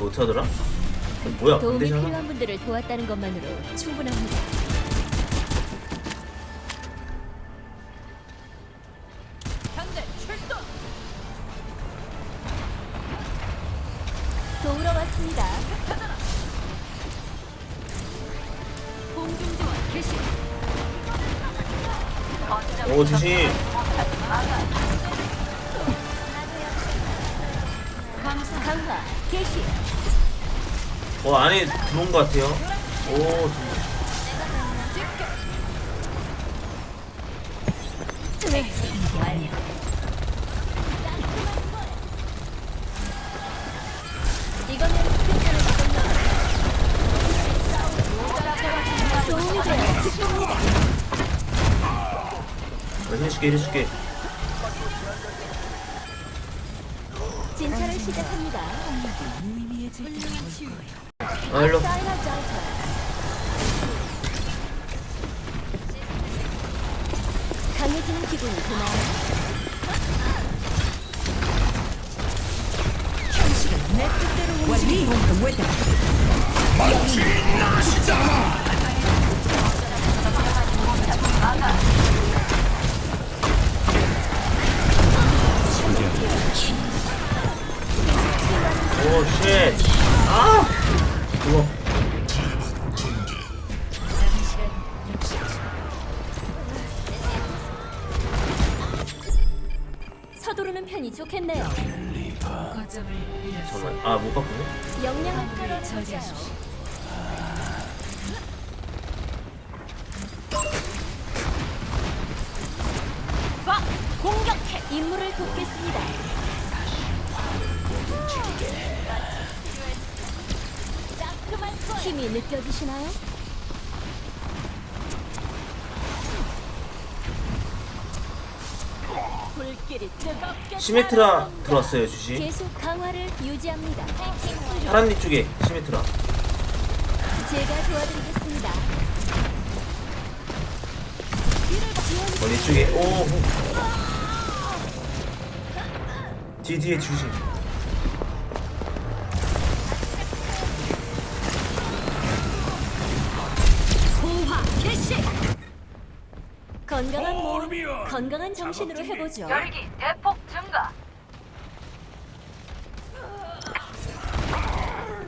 어떻게 하더라? 어, 뭐야 도움이 반대잖아 필요한 분들을 도왔다는 것만으로 충분합니다. 도우러 왔습니다. 공중지원 개시. 오 주신 개시. 어 안에 들어온 것 같아요 오 좀- 네. 이거는. 직통입니다. 나 해줄게 해줄게 진찰을 시작합니다. 훌륭한 치유. 아 일로. 강해지는 기분이 드나요? 오쉣 서두르는 편이 좋겠네요. 거점을 잃었어. 잠깐만 아못 바꾸네 역량을 떨어져요. 막 공격해. 임무를 돕겠습니다. 힘이 느껴지시나요? 시메트라. 들어왔어요 주신 계속 강화를 유지합니다. 파란님 쪽에 시메트라 제가 도와드리겠습니다. 머리 쪽에 오 뒤, 뒤에 주신 건강한 몸, 건강한 정신으로 해보죠. 열기 대폭 증가.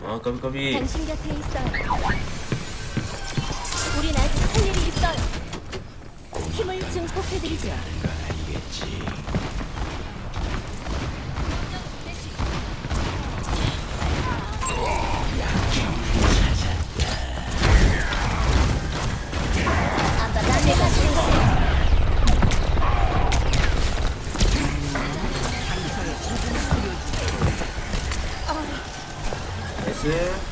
아 까비 까비 당신 곁에 있어요. 우린 아직 할 일이 있어요. 힘을 증폭해드리죠. 나이스.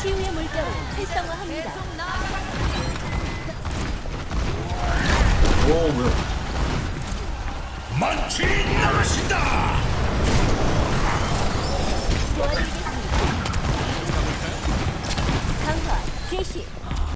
치유의 물결을 활성화합니다. 오 뭐야 만취 나가신다!